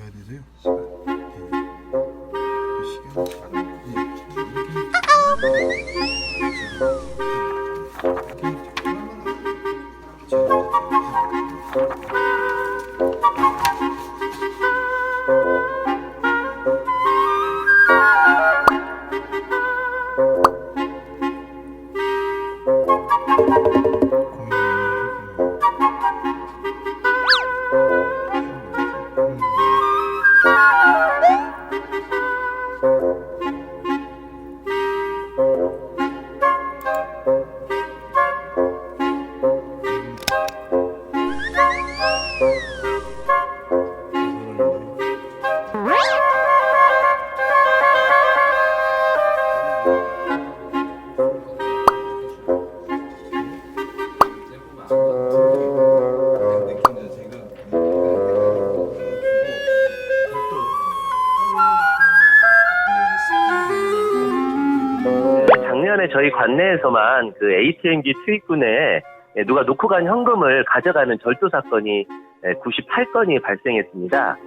해야 돼서요. 시간. 시간. 예. 작년에 저희 관내에서만 그 ATM기 투입군에 누가 놓고 간 현금을 가져가는 절도 사건이 98건이 발생했습니다.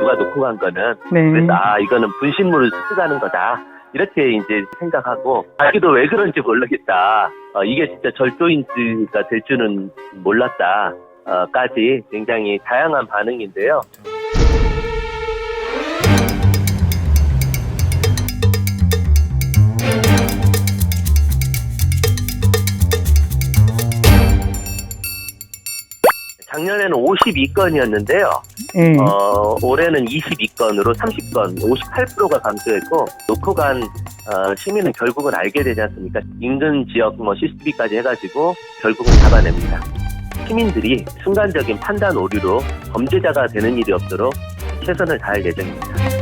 누가 놓고 간 거는 네. 그래서 아 이거는 분신물을 습득하는 거다. 이렇게 이제 생각하고 자기도 왜 그런지 모르겠다. 어, 이게 진짜 절도인지가 될 줄은 몰랐다. 어, 까지 굉장히 다양한 반응인데요 작년에는 52건이었는데요 네. 어, 올해는 22건으로 30건, 58%가 감소했고, 놓고 간 어, 시민은 결국은 알게 되지 않습니까? 인근 지역 뭐 CCTV까지 해가지고 결국은 잡아냅니다. 시민들이 순간적인 판단 오류로 범죄자가 되는 일이 없도록 최선을 다할 예정입니다.